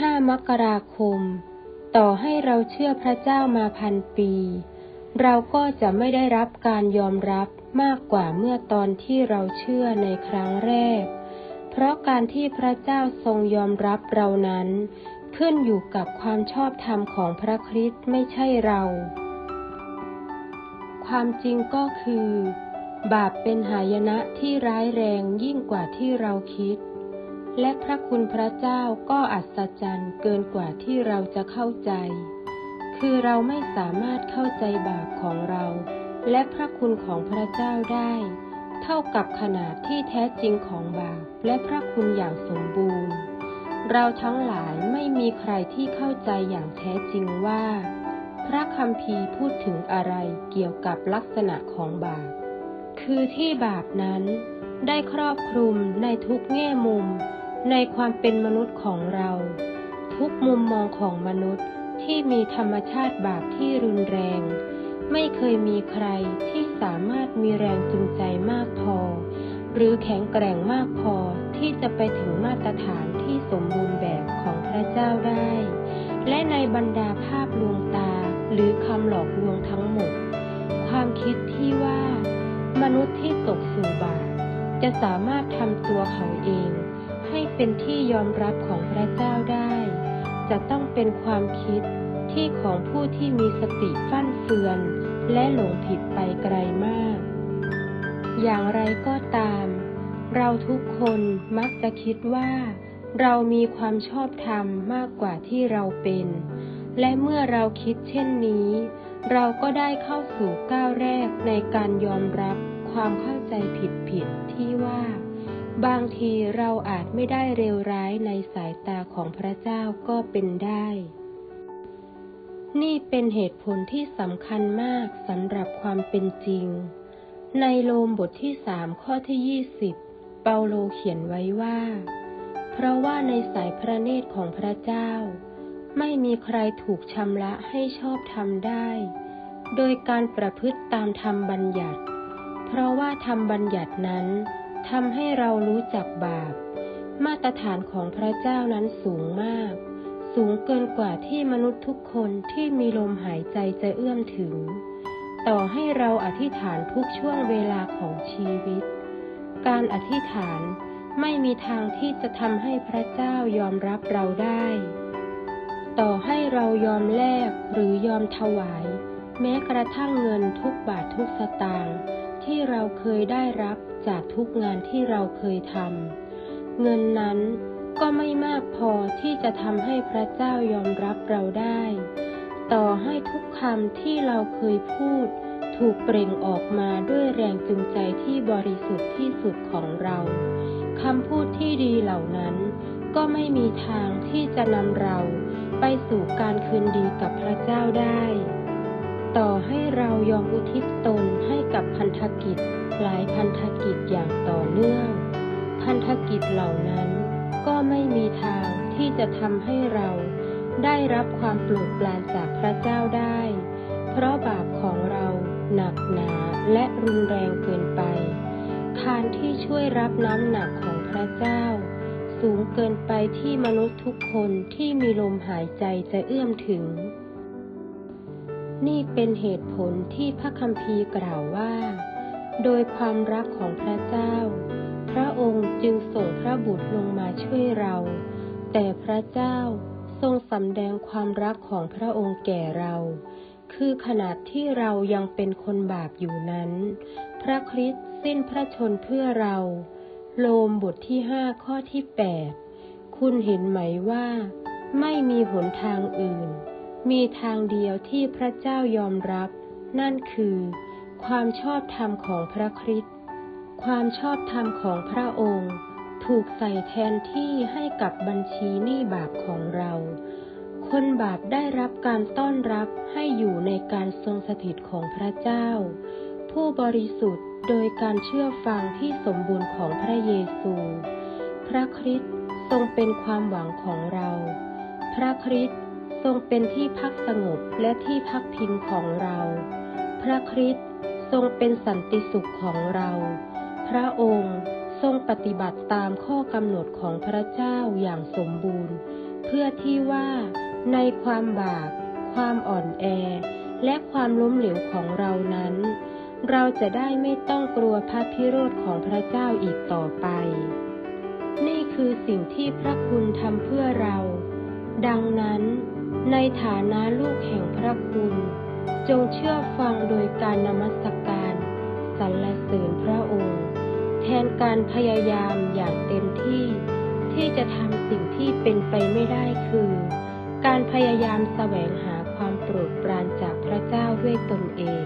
5 มกราคม ต่อให้เราเชื่อพระเจ้ามาพันปี เราก็จะไม่ได้รับการยอมรับมากกว่าเมื่อตอนที่เราเชื่อในครั้งแรก เพราะการที่พระเจ้าทรงยอมรับเรานั้น ขึ้นอยู่กับความชอบธรรมของพระคริสต์ไม่ใช่เรา ความจริงก็คือ บาปเป็นหายนะที่ร้ายแรงยิ่งกว่าที่เราคิด และพระคุณพระเจ้าก็อัศจรรย์เกินกว่าที่เราจะเข้าใจ คือเราไม่สามารถเข้าใจบาปของเรา และพระคุณของพระเจ้าได้ เท่ากับขนาดที่แท้จริงของบาปและพระคุณอย่างสมบูรณ์ เราทั้งหลายไม่มีใครที่เข้าใจอย่างแท้จริงว่า พระคัมภีร์พูดถึงอะไรเกี่ยวกับลักษณะของบาป คือที่บาปนั้นได้ครอบคลุมในทุกแง่มุม ในความเป็นมนุษย์ของเรา ทุกมุมมองของมนุษย์ที่มีธรรมชาติบาปที่รุนแรง ไม่เคยมีใครที่สามารถมีแรงจูงใจมากพอ หรือแข็งแกร่งมากพอที่จะไปถึงมาตรฐานที่สมบูรณ์แบบของพระเจ้าได้ และในบรรดาภาพลวงตาหรือคำหลอกลวงทั้งหมด ความคิดที่ว่า มนุษย์ที่ตกสู่บาปจะสามารถทำตัวเขาเอง ให้เป็นที่ยอมรับของพระเจ้าได้ จะต้องเป็นความคิดที่ของผู้ที่มีสติฟั่นเฟือน และหลงผิดไปไกลมาก อย่างไรก็ตาม เราทุกคนมักจะคิดว่า เรามีความชอบธรรมมากกว่าที่เราเป็น และเมื่อเราคิดเช่นนี้ เราก็ได้เข้าสู่ก้าวแรกในการยอมรับความเข้าใจผิดๆที่ว่า บางทีเราอาจไม่ได้เลวร้ายในสายตาของพระเจ้าก็เป็นได้ นี่เป็นเหตุผลที่สำคัญมากสำหรับความเป็นจริง ในโลมบทที่สามข้อที่ยี่สิบเปาโลเขียนไว้ว่า เพราะว่าในสายพระเนตรของพระเจ้า ไม่มีใครถูกชำระให้ชอบธรรมได้ โดยการประพฤติตามธรรมบัญญัติ เพราะว่าธรรมบัญญัตินั้น ทำให้เรารู้จักบาป มาตรฐานของพระเจ้านั้นสูงมาก สูงเกินกว่าที่มนุษย์ทุกคนที่มีลมหายใจจะเอื้อมถึง ต่อให้เราอธิษฐานทุกช่วงเวลาของชีวิต การอธิษฐานไม่มีทางที่จะทำให้พระเจ้ายอมรับเราได้ ต่อให้เรายอมแลกหรือยอมถวาย แม้กระทั่งเงินทุกบาททุกสตางค์ ที่เราเคยได้รับจากทุกงานที่เราเคยทำเงินนั้นก็ไม่มากพอที่จะทำให้พระเจ้ายอมรับเราได้ ต่อให้ทุกคำที่เราเคยพูด ถูกเปล่งออกมาด้วยแรงจูงใจที่บริสุทธิ์ที่สุดของเราคำพูดที่ดีเหล่านั้น ก็ไม่มีทางที่จะนำเราไปสู่การคืนดีกับพระเจ้าได้ ต่อให้เรายอมอุทิศตนให้ กับพันธกิจหลายพันธกิจอย่างต่อเนื่อง พันธกิจเหล่านั้นก็ไม่มีทางที่จะทำให้เราได้รับความโปรดปรานจากพระเจ้าได้ เพราะบาปของเราหนักหนาและรุนแรงเกินไปคานที่ช่วยรับน้ำหนักของพระเจ้า สูงเกินไปที่มนุษย์ทุกคนที่มีลมหายใจจะเอื้อมถึง นี่เป็นเหตุผลที่พระคัมภีร์กล่าวว่า โดยความรักของพระเจ้า พระองค์จึงส่งพระบุตรลงมาช่วยเรา แต่พระเจ้าทรงสำแดงความรักของพระองค์แก่เรา คือขนาดที่เรายังเป็นคนบาปอยู่นั้น พระคริสต์สิ้นพระชนเพื่อเรา โลมบทที่ห้าข้อที่แปดคุณเห็นไหมว่า ไม่มีหนทางอื่น มีทางเดียวที่พระเจ้ายอมรับ นั่นคือ ความชอบธรรมของพระคริสต์ความชอบธรรมของพระองค์ ถูกใส่แทนที่ให้กับบัญชีหนี้บาปของเรา คนบาปได้รับการต้อนรับให้อยู่ในการทรงสถิตของพระเจ้า ผู้บริสุทธิ์โดยการเชื่อฟังที่สมบูรณ์ของพระเยซู พระคริสต์ทรงเป็นความหวังของเรา พระคริสต์ ทรงเป็นที่พักสงบและที่พักพิงของเรา พระคริสต์ทรงเป็นสันติสุขของเรา พระองค์ทรงปฏิบัติตามข้อกำหนดของพระเจ้าอย่างสมบูรณ์ เพื่อที่ว่าในความบาป ความอ่อนแอ และความล้มเหลวของเรานั้น เราจะได้ไม่ต้องกลัวพระพิโรธของพระเจ้าอีกต่อไป นี่คือสิ่งที่พระคุณทำเพื่อเรา ดังนั้น ในฐานะลูกแห่งพระคุณ จงเชื่อฟังโดยการนมัสการสรรเสริญพระองค์ แทนการพยายามอย่างเต็มที่ ที่จะทำสิ่งที่เป็นไปไม่ได้คือ การพยายามแสวงหาความโปรดปรานจากพระเจ้าด้วยตนเอง